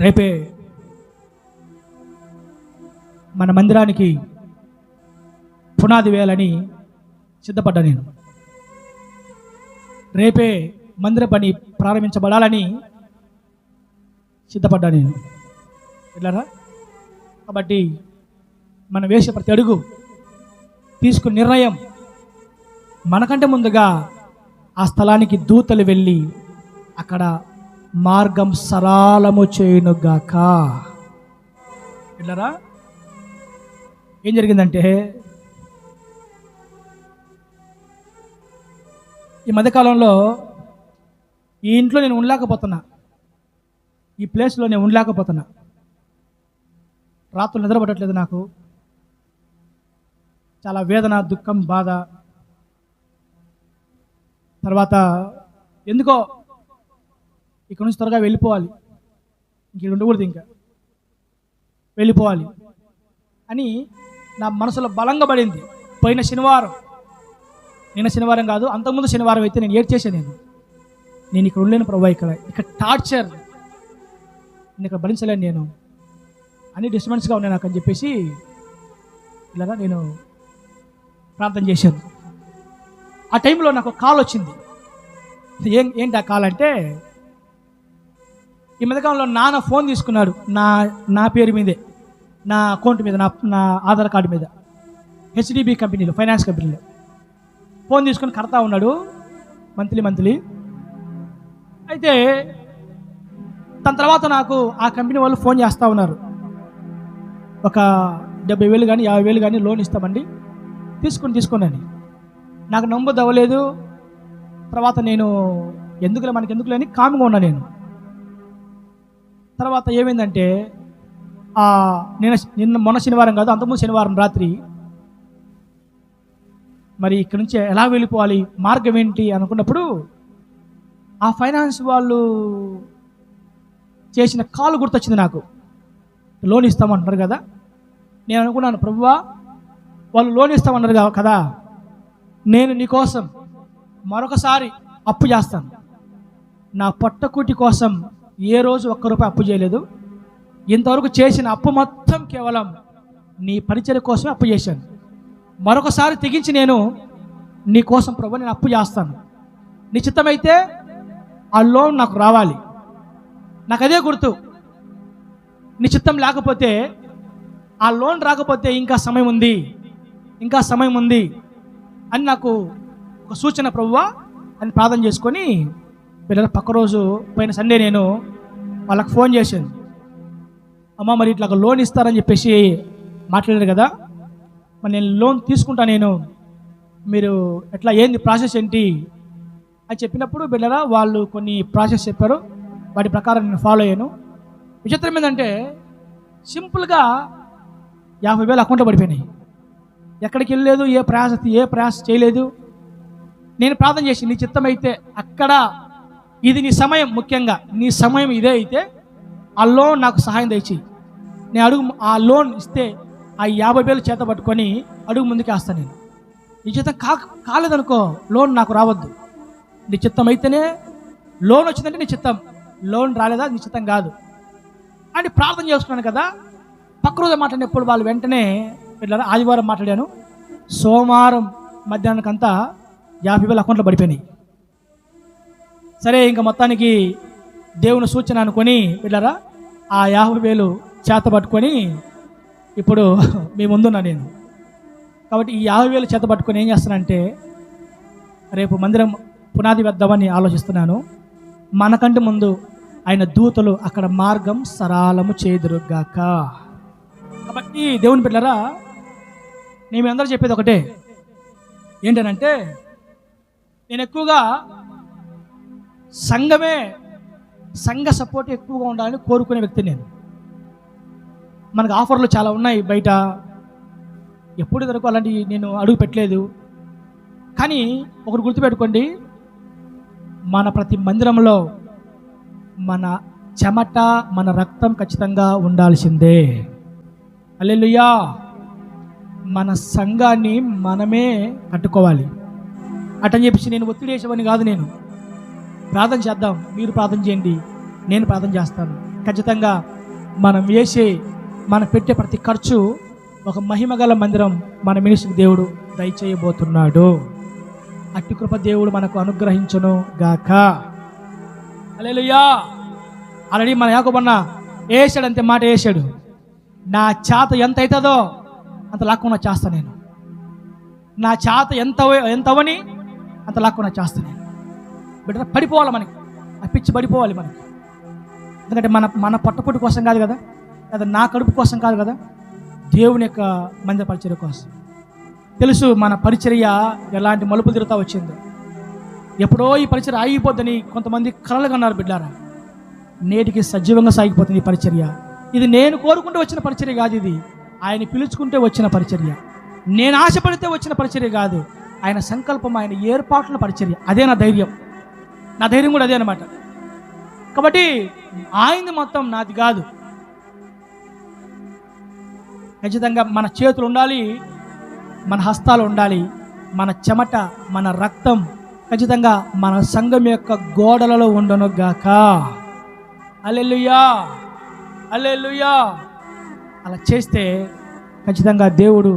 రేపే మన మందిరానికి పునాది వేయాలని సిద్ధపడ్డా నేను. రేపే మందిర పని ప్రారంభించబడాలని సిద్ధపడ్డా నేను. వెళ్ళారా కాబట్టి మనం వేసే ప్రతి అడుగు తీసుకున్న నిర్ణయం మనకంటే ముందుగా ఆ స్థలానికి దూతలు వెళ్ళి అక్కడ మార్గం సరళము చేయునుగాక. వెళ్ళరా ఏం జరిగిందంటే ఈ మధ్యకాలంలో ఈ ఇంట్లో నేను ఉండలేకపోతున్నా. ఈ ప్లేస్లో నేను ఉండలేకపోతున్నా. రాత్రులు నిద్రపట్టట్లేదు నాకు. చాలా వేదన దుఃఖం బాధ. తర్వాత ఎందుకో ఇక్కడ నుంచి త్వరగా వెళ్ళిపోవాలి. ఇంక ఉండకూడదు ఇంకా. వెళ్ళిపోవాలి. అని నా మనసులో బలంగా పడింది. పోయిన శనివారం. నిన్న శనివారం కాదు అంతకుముందు శనివారం అయితే నేను ఏడ్ చేశాను నేను. నేను ఇక్కడ ఉండలేను ప్రభా ఇక్కడ ఇక్కడ టార్చర్. నేను ఇక్కడ భరించలేను నేను. అన్ని డిస్టర్బెన్స్గా ఉన్నాయి నాకు అని చెప్పేసి ఇలాగా నేను ప్రార్థన చేశాను. ఆ టైంలో నాకు కాల్ వచ్చింది. ఏం ఏంటి ఆ కాల్ అంటే ఈ మధ్యకాలంలో నాన్న ఫోన్ తీసుకున్నాడు నా నా పేరు మీదే. నా అకౌంట్ మీద నా నా ఆధార్ కార్డు మీద. హెచ్డిబి కంపెనీలో ఫైనాన్స్ కంపెనీలో. ఫోన్ తీసుకొని కడతా ఉన్నాడు మంత్లీ మంత్లీ. అయితే దాని తర్వాత నాకు ఆ కంపెనీ వాళ్ళు ఫోన్ చేస్తూ ఉన్నారు. ఒక డెబ్బై వేలు కానీ యాభై వేలు కానీ లోన్ ఇస్తామండి. తీసుకుని తీసుకున్నాను నాకు నంబర్ దవ్వలేదు తర్వాత నేను ఎందుకులే మనకి ఎందుకులే అని కామ్గా ఉన్నా నేను. తర్వాత ఏమైందంటే నిన్న నిన్న మొన్న శనివారం కాదు అంతకుముందు శనివారం రాత్రి మరి ఇక్కడి నుంచి ఎలా వెళ్ళిపోవాలి మార్గం ఏంటి అనుకున్నప్పుడు ఆ ఫైనాన్స్ వాళ్ళు చేసిన కాల్ గుర్తొచ్చింది నాకు. లోన్ ఇస్తామంటున్నారు కదా. నేను అనుకున్నాను ప్రభువా వాళ్ళు లోన్ ఇస్తామన్నారు కదా. నేను నీకోసం మరొకసారి అప్పు చేస్తాను. నా పొట్టకూటి కోసం ఏ రోజు ఒక్క రూపాయి అప్పు చేయలేదు. ఇంతవరకు చేసిన అప్పు మొత్తం కేవలం నీ పరిచయం కోసమే అప్పు చేశాను. మరొకసారి తెగించి నేను నీ కోసం ప్రభు నేను అప్పు చేస్తాను. నిశ్చితమైతే ఆ లోన్ నాకు రావాలి. నాకు అదే గుర్తు. నిశ్చితం లేకపోతే ఆ లోన్ రాకపోతే ఇంకా సమయం ఉంది. ఇంకా సమయం ఉంది అని నాకు ఒక సూచన ప్రభువా అని ప్రార్థన చేసుకొని పిల్లల పక్క రోజు పోయిన సండే నేను వాళ్ళకి ఫోన్ చేశాను. అమ్మ మరి ఇట్లా లోన్ ఇస్తారని చెప్పేసి మాట్లాడారు కదా. మరి నేను లోన్ తీసుకుంటా నేను. మీరు ఎట్లా ఏంది ప్రాసెస్ ఏంటి అని చెప్పినప్పుడు బిడ్డరా వాళ్ళు కొన్ని ప్రాసెస్ చెప్పారు. వాటి ప్రకారం నేను ఫాలో అయ్యాను. విచిత్రం ఏంటంటే సింపుల్గా యాభై వేలు అకౌంట్లో పడిపోయినాయి. ఎక్కడికి వెళ్ళలేదు ఏ ప్రయాస ఏ ప్రయాస చేయలేదు. నేను ప్రార్థన చేసి నీ అయితే అక్కడ ఇది నీ సమయం ముఖ్యంగా. నీ సమయం ఇదే అయితే ఆ లోన్ నాకు సహాయం దయచి నేను అడుగు ఆ లోన్ ఇస్తే ఆ యాభై వేలు చేత పట్టుకొని అడుగు ముందుకు వేస్తాను నేను. నీ చిత్తం కా కాలేదనుకో లోన్ నాకు రావద్దు. నీ చిత్తం అయితేనే లోన్ వచ్చిందంటే నీ చిత్తం. లోన్ రాలేదా? నీ చిత్తం కాదు. అని ప్రార్థన చేస్తున్నాను కదా. పక్క రోజు మాట్లాడినప్పుడు వాళ్ళు వెంటనే ఇట్లా ఆదివారం మాట్లాడాను. సోమవారం మధ్యాహ్నానికంతా యాభై వేలు అకౌంట్లో పడిపోయినాయి. సరే ఇంకా మొత్తానికి దేవుని సూచన అనుకొని వెళ్ళారా ఆ యాభై వేలు చేత పట్టుకొని ఇప్పుడు మీ ముందున్నా నేను. కాబట్టి ఈ యాభై వేలు చేత పట్టుకొని ఏం చేస్తానంటే రేపు మందిరం పునాది వేద్దామని ఆలోచిస్తున్నాను. మనకంటే ముందు ఆయన దూతలు అక్కడ మార్గం సరళము చేదురుగాక. కాబట్టి దేవుని పిల్లరా నేను అందరూ చెప్పేది ఒకటే. ఏంటనంటే నేను ఎక్కువగా సంఘమే సంఘ సపోర్ట్ ఎక్కువగా ఉండాలని కోరుకునే వ్యక్తి నేను. మనకు ఆఫర్లు చాలా ఉన్నాయి బయట. ఎప్పుడు వరకు అలాంటివి నేను అడుగు పెట్టలేదు. కానీ ఒకరు గుర్తుపెట్టుకోండి మన ప్రతి మందిరంలో మన చెమట మన రక్తం ఖచ్చితంగా ఉండాల్సిందే. అల్లెలుయ్యా మన సంఘాన్ని మనమే కట్టుకోవాలి. అటని చెప్పేసి నేను ఒత్తిడి వేసేవాడిని కాదు నేను. ప్రార్థన చేద్దాం. మీరు ప్రార్థన చేయండి. నేను ప్రార్థన చేస్తాను. ఖచ్చితంగా మనం వేసే మనం పెట్టే ప్రతి ఖర్చు ఒక మహిమగల మందిరం మన మినిస్ట్రీ దేవుడు దయచేయబోతున్నాడు. అట్టి కృప దేవుడు మనకు అనుగ్రహించును గాక. అలెలుయా ఆల్రెడీ మన యాకోబన్న వేసాడు అంతే మాట వేసాడు నా చేత ఎంత అవుతుందో అంత లాక్కుండా చేస్తా నేను. నా చేత ఎంత ఎంత అవని అంత లాక్కుండా చేస్తా నేను. బిడ్డ పడిపోవాలి మనకి. ఆ పిచ్చి పడిపోవాలి మనకి. ఎందుకంటే మన మన పొట్టపొట్టి కోసం కాదు కదా లేదా నా కడుపు కోసం కాదు కదా దేవుని యొక్క మందిర పరిచర్య కోసం. తెలుసు మన పరిచర్య ఎలాంటి మలుపులు తిరుగుతా వచ్చిందో. ఎప్పుడో ఈ పరిచర్య ఆగిపోద్దని కొంతమంది కలలు కన్నారు బిడ్డారా నేటికి సజీవంగా సాగిపోతుంది ఈ పరిచర్య. ఇది నేను కోరుకుంటూ వచ్చిన పరిచర్య కాదు ఇది. ఆయన పిలుచుకుంటే వచ్చిన పరిచర్య. నేను ఆశపడితే వచ్చిన పరిచర్య కాదు. ఆయన సంకల్పం ఆయన ఏర్పాట్ల పరిచర్య. అదే నా ధైర్యం. నా ధైర్యం కూడా అదే అనమాట కాబట్టి ఆయనది మొత్తం నాది కాదు. ఖచ్చితంగా మన చేతులు ఉండాలి మన హస్తాలు ఉండాలి మన చెమట మన రక్తం ఖచ్చితంగా మన సంఘం యొక్క గోడలలో ఉండను గాక. అల్లెలుయా అల్లెలుయా అలా చేస్తే ఖచ్చితంగా దేవుడు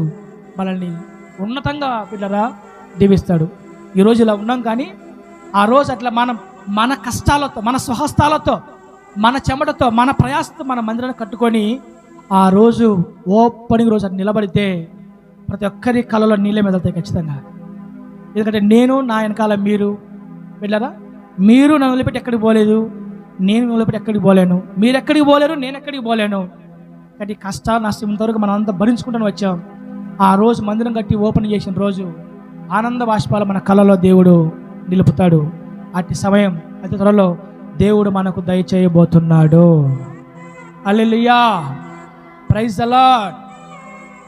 మనల్ని ఉన్నతంగా పిల్లరా దీవిస్తాడు. ఈరోజు ఇలా ఉన్నాం కానీ ఆ రోజు అట్లా మనం మన కష్టాలతో మన స్వహస్తాలతో మన చెమటతో మన ప్రయాసతో మన మందిరాన్ని కట్టుకొని ఆ రోజు ఓపెనింగ్ రోజు అది నిలబడితే ప్రతి ఒక్కరి కళలో నీళ్ళే మెదలుతాయి ఖచ్చితంగా. ఎందుకంటే నేను నా వెనకాల మీరు వెళ్ళారా? మీరు నన్ను వదిలిపెట్టి ఎక్కడికి పోలేదు నేను వదిలిపెట్టి ఎక్కడికి పోలేను. మీరు ఎక్కడికి పోలేరు నేను ఎక్కడికి పోలేను. కాబట్టి కష్ట నష్టం ఇంతవరకు మనం అంతా భరించుకుంటూ వచ్చాం. ఆ రోజు మందిరం కట్టి ఓపెన్ చేసిన రోజు ఆనంద బాష్పాలు మన కళలో దేవుడు నిలుపుతాడు. అట్టి సమయం అతి త్వరలో దేవుడు మనకు దయచేయబోతున్నాడు అల్లెలుయా ప్రైజ్ అలాడ్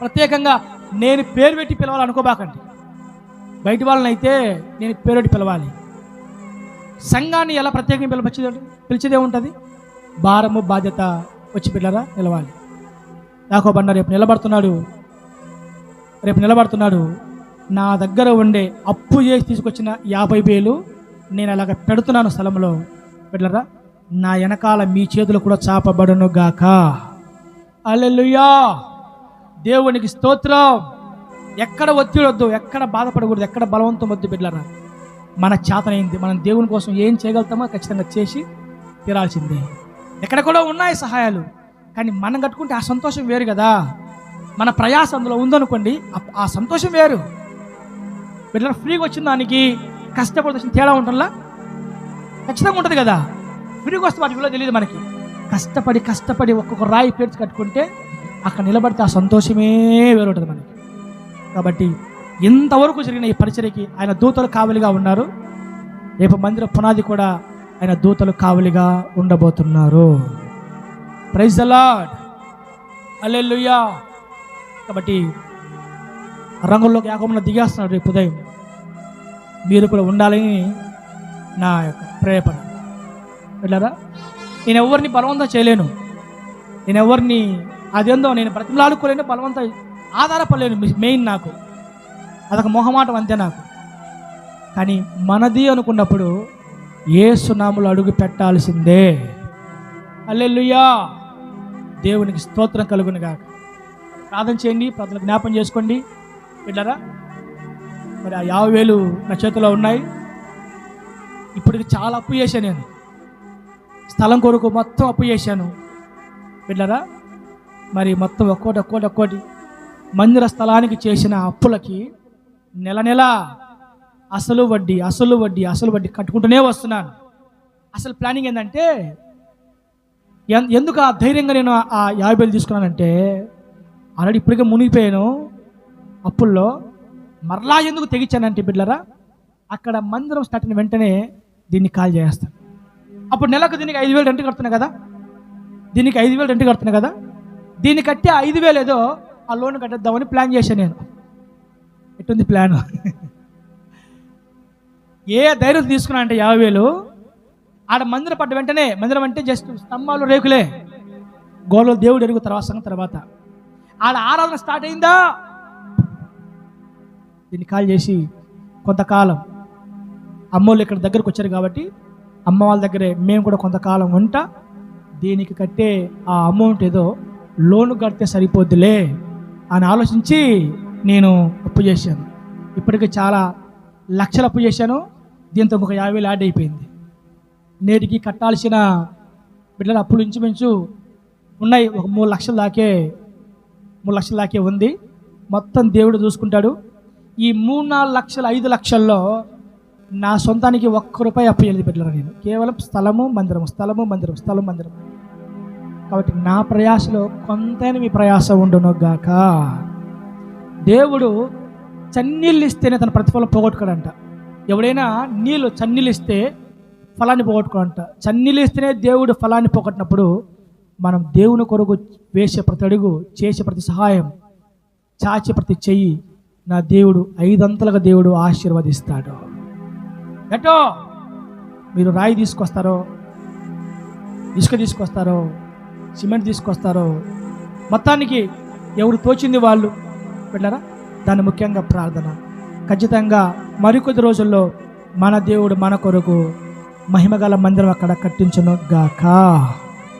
ప్రత్యేకంగా నేను పేరు పెట్టి పిలవాలనుకోబాకండి బయట వాళ్ళనైతే నేను పేరు పెట్టి పిలవాలి. సంఘాన్ని ఎలా ప్రత్యేకంగా పిలిపించేది పిలిచేదే ఉంటుంది భారము బాధ్యత వచ్చి పిల్లరా నిలవాలి. యాకోబన్న రేపు నిలబడుతున్నాడు. రేపు నిలబడుతున్నాడు. నా దగ్గర ఉండే అప్పు చేసి తీసుకొచ్చిన యాభై వేలు నేను అలాగ పెడుతున్నాను స్థలంలో. పిల్లరా నా వెనకాల మీ చేతులు కూడా చాపబడును గాక. అల్లెలుయా దేవునికి స్తోత్రం. ఎక్కడ ఒత్తిడి వద్దు ఎక్కడ బాధపడకూడదు ఎక్కడ బలవంతం వద్దు బిడ్డలరా. మన చేతనైంది మనం దేవుని కోసం ఏం చేయగలుగుతామో ఖచ్చితంగా చేసి తీరాల్సిందే. ఎక్కడ కూడా ఉన్నాయి సహాయాలు కానీ మనం కట్టుకుంటే ఆ సంతోషం వేరు కదా. మన ప్రయాస అందులో ఉందనుకోండి ఆ సంతోషం వేరు. వీళ్ళ ఫ్రీగా వచ్చిన దానికి కష్టపడి వచ్చిన తేడా ఉంటుందా? ఖచ్చితంగా ఉంటుంది కదా. ఫ్రీగా వస్తే వాటి విలువ తెలియదు మనకి. కష్టపడి కష్టపడి ఒక్కొక్క రాయి పేర్చి కట్టుకుంటే అక్కడ నిలబడితే ఆ సంతోషమే వేరు ఉంటుంది మనకి. కాబట్టి ఇంతవరకు జరిగిన ఈ పరిచయకి ఆయన దూతలు కావలిగా ఉన్నారు. రేపు మందిర పునాది కూడా ఆయన దూతలు కావలిగా ఉండబోతున్నారు. ప్రైజ్ అలాడ్ అల్లెల్లుయా కాబట్టి రంగుల్లోకి యాగంలో దిగేస్తున్నాడు రేపు ఉదయం. మీరు కూడా ఉండాలని నా యొక్క ప్రేరేపణ వెళ్ళారా? నేను ఎవరిని బలవంతం చేయలేను. నేను ఎవరిని అదేందో నేను బ్రతిమలాడుకోలేను బలవంతం ఆధారపడలేను మెయిన్ నాకు. అదొక మొహమాటం అంతే నాకు. కానీ మనది అనుకున్నప్పుడు ఏ సునాములు అడుగు పెట్టాల్సిందే. అల్లెలుయ్యా దేవునికి స్తోత్రం కలుగునుగాక ప్రార్థన చేయండి ప్రార్థన జ్ఞాపం చేసుకోండి. వెళ్ళారా మరి ఆ యాభై వేలు నా చేతిలో ఉన్నాయి. ఇప్పటికి చాలా అప్పు చేశాను నేను. స్థలం కొరకు మొత్తం అప్పు చేశాను. వెళ్ళారా మరి మొత్తం ఒక్కోటి ఒక్కోటి ఒక్కోటి మందిర స్థలానికి చేసిన అప్పులకి నెల నెల అసలు వడ్డీ అసలు వడ్డీ అసలు వడ్డీ కట్టుకుంటూనే వస్తున్నాను. అసలు ప్లానింగ్ ఏంటంటే ఎందుకు ఆ ధైర్యంగా నేను ఆ యాభై వేలు తీసుకున్నానంటే ఆల్రెడీ ఇప్పటికే మునిగిపోయాను. అప్పుల్లో మరలా ఎందుకు తెగించానంటే బిడ్డరా అక్కడ మందిరం స్టార్ట్ అయిన వెంటనే దీన్ని కాల్ చేస్తాను అప్పుడు నెలకు దీనికి ఐదు వేలు రెంట్ కడుతున్నా కదా దీనికి ఐదు వేలు రెంట్ కడుతున్నా కదా దీన్ని కట్టి ఆ ఐదు వేలు ఏదో ఆ లోన్ కట్టేద్దామని ప్లాన్ చేశాను నేను. ఎట్టుంది ప్లాన్? ఏ ధైర్యం తీసుకున్నా అంటే యాభై వేలు ఆడ మందిరం పడ్డ వెంటనే మందిరం అంటే జస్ట్ స్తంభాలు రేకులే. గోడలు దేవుడు ఎరుగు తర్వాత తర్వాత. ఆడ ఆరాధన స్టార్ట్ అయిందా? దీన్ని కాల్ చేసి కొంతకాలం అమ్మోళ్ళు ఇక్కడ దగ్గరకు వచ్చారు కాబట్టి అమ్మ వాళ్ళ దగ్గరే మేము కూడా కొంతకాలం ఉంటా దీనికి కట్టే ఆ అమౌంట్ ఏదో లోన్ కడితే సరిపోద్దిలే అని ఆలోచించి నేను అప్పు చేశాను. ఇప్పటికి చాలా లక్షలు అప్పు చేశాను దీంతో ఒక యాభై వేలు యాడ్ అయిపోయింది. నేటికి కట్టాల్సిన బిడ్డల అప్పులు ఇంచుమించు ఉన్నాయి ఒక మూడు లక్షల దాకే మూడు లక్షల దాకే ఉంది. మొత్తం దేవుడు చూసుకుంటాడు. ఈ మూడు నాలుగు లక్షల ఐదు లక్షల్లో నా సొంతానికి ఒక్క రూపాయి అప్పు ఎల్లి బిడ్డలు నేను. కేవలం స్థలము మందిరం స్థలము మందిరం స్థలం మందిరం కాబట్టి నా ప్రయాసలో కొంతైనా మీ ప్రయాస ఉండును గాక. దేవుడు చన్నీళ్ళు ఇస్తేనే తన ప్రతిఫలం పోగొట్టుకోడంట. ఎవడైనా నీళ్ళు చన్నీళ్ళు ఇస్తే ఫలాన్ని పోగొట్టుకోడంట. చన్నీళ్ళు ఇస్తేనే దేవుడు ఫలాన్ని పోగొట్టినప్పుడు మనం దేవుని కొరకు వేసే ప్రతి అడుగు చేసే ప్రతి సహాయం చాచే ప్రతి చెయ్యి నా దేవుడు ఐదంతలుగా దేవుడు ఆశీర్వదిస్తాడు. ఎటో మీరు రాయి తీసుకొస్తారో? ఇసుక తీసుకొస్తారో? సిమెంట్ తీసుకొస్తారో? మొత్తానికి ఎవరు తోచింది వాళ్ళు? వెళ్ళారా దాన్ని ముఖ్యంగా ప్రార్థన. ఖచ్చితంగా మరికొద్ది రోజుల్లో మన దేవుడు మన కొరకు మహిమగల మందిరం అక్కడ కట్టించును గాక.